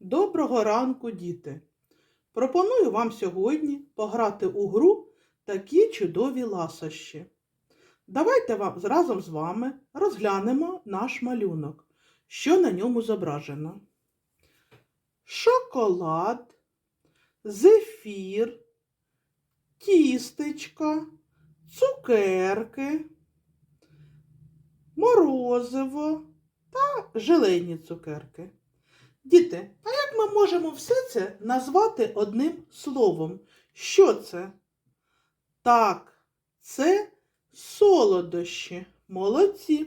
Доброго ранку, діти! Пропоную вам сьогодні пограти у гру такі чудові ласощі. Давайте вам, разом з вами розглянемо наш малюнок, що на ньому зображено. Шоколад, зефір, тістечка, цукерки, морозиво та желейні цукерки. Діти, а як ми можемо все це назвати одним словом? Що це? Так, це солодощі. Молодці.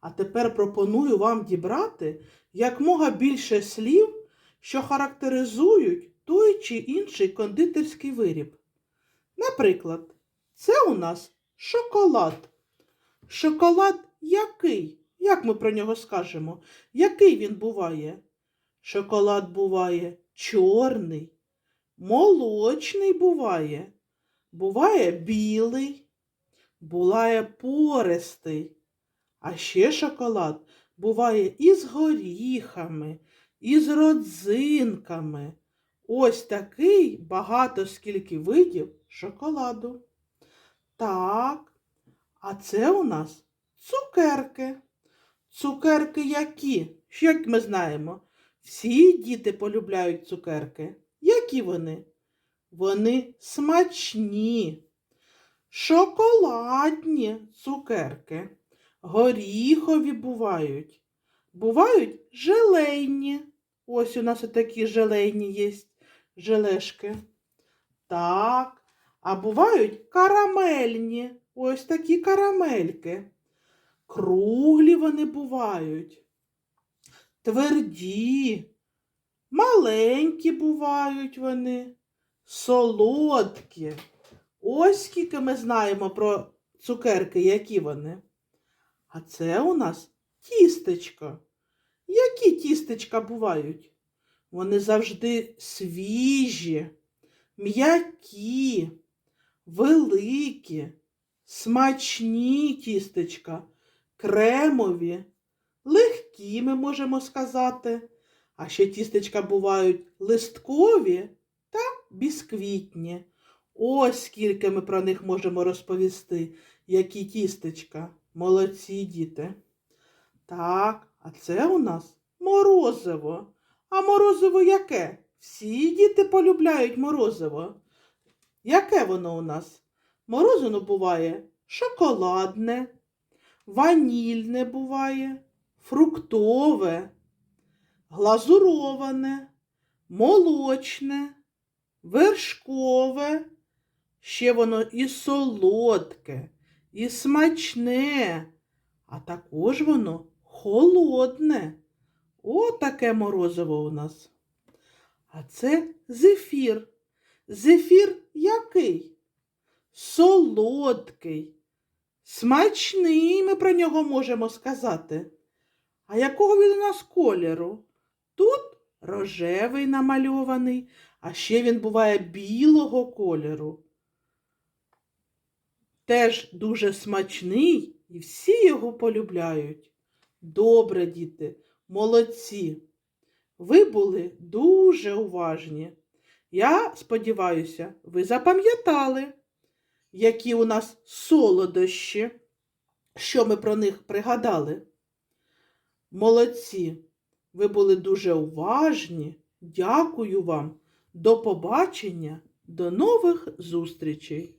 А тепер пропоную вам дібрати якмога більше слів, що характеризують той чи інший кондитерський виріб. Наприклад, це у нас шоколад. Шоколад який? Як ми про нього скажемо? Який він буває? Шоколад буває чорний, молочний буває, буває білий, буває пористий. А ще шоколад буває із горіхами, із родзинками. Ось такий багато скільки видів шоколаду. Так, а це у нас цукерки. Цукерки які? Як ми знаємо? Всі діти полюбляють цукерки. Які вони? Вони смачні, шоколадні цукерки, горіхові бувають, бувають желейні. Ось у нас такі желейні є желешки. Так, а бувають карамельні. Ось такі карамельки. Круглі вони бувають тверді, маленькі бувають вони, солодкі. Ось скільки ми знаємо про цукерки, які вони. А це у нас тістечко. Які тістечка бувають? Вони завжди свіжі, м'які, великі, смачні тістечка, кремові легкі, ми можемо сказати. А ще тістечка бувають листкові та бісквітні. Ось скільки ми про них можемо розповісти, які тістечка. Молодці діти. Так, а це у нас морозиво. А морозиво яке? Всі діти полюбляють морозиво. Яке воно у нас? Морозиво буває шоколадне, ванільне буває, фруктове, глазуроване, молочне, вершкове, ще воно і солодке, і смачне, а також воно холодне. Отаке морозиво у нас. А це зефір. Зефір який? Солодкий, смачний, ми про нього можемо сказати. А якого він у нас кольору? Тут рожевий намальований, а ще він буває білого кольору. Теж дуже смачний і всі його полюбляють. Добре, діти, молодці. Ви були дуже уважні. Я сподіваюся, ви запам'ятали, які у нас солодощі, що ми про них пригадали. Молодці, ви були дуже уважні. Дякую вам. До побачення, до нових зустрічей!